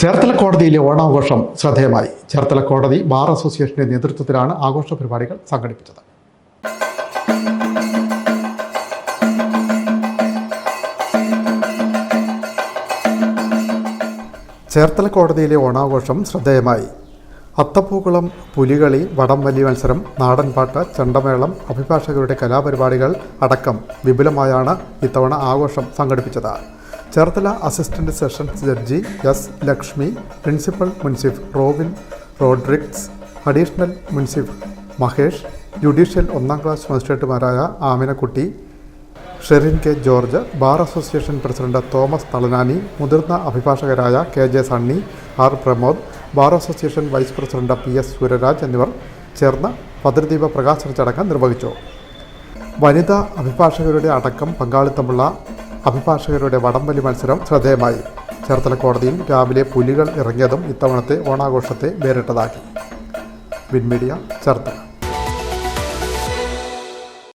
ചേർത്തല കോടതിയിലെ ഓണാഘോഷം ശ്രദ്ധേയമായി. ചേർത്തല കോടതി ബാർ അസോസിയേഷന്റെ നേതൃത്വത്തിലാണ് ആഘോഷ പരിപാടികൾ സംഘടിപ്പിച്ചത്. ചേർത്തല കോടതിയിലെ ഓണാഘോഷം ശ്രദ്ധേയമായി. അത്തപ്പൂക്കുളം പുലികളി വടംവലി മത്സരം നാടൻപാട്ട് ചെണ്ടമേളം അഭിഭാഷകരുടെ കലാപരിപാടികൾ അടക്കം വിപുലമായാണ് ഇത്തവണ ആഘോഷം സംഘടിപ്പിച്ചത്. Cherthala assistant sessions judge S Lakshmi principal munsif Robin Rodrigues additional munsif Mahesh judicial ഒന്നാം class മജിസ്ട്രേറ്റുമാരായ Aminakutty Sherin K George bar association president Thomas Thalanani മുതിർന്ന അഭിഭാഷകരായ K J Sunny R Pramod bar association vice president P S Suryaraj എന്നിവർ ചേർന്ന് ഭദ്രദീപ പ്രകാശന ചടങ്ങ് നിർവഹിച്ചു. വനിതാ അഭിഭാഷകരുടെ അടക്കം പങ്കാളിത്തമുള്ള അഭിഭാഷകരുടെ വടംവലി മത്സരം ശ്രദ്ധേയമായി. ചേർത്തല കോടതിയിൽ രാവിലെ പുലികൾ ഇറങ്ങിയതും ഇത്തവണത്തെ ഓണാഘോഷത്തെ വേറിട്ടതാക്കി. വിൻമീഡിയ ചേർത്തല.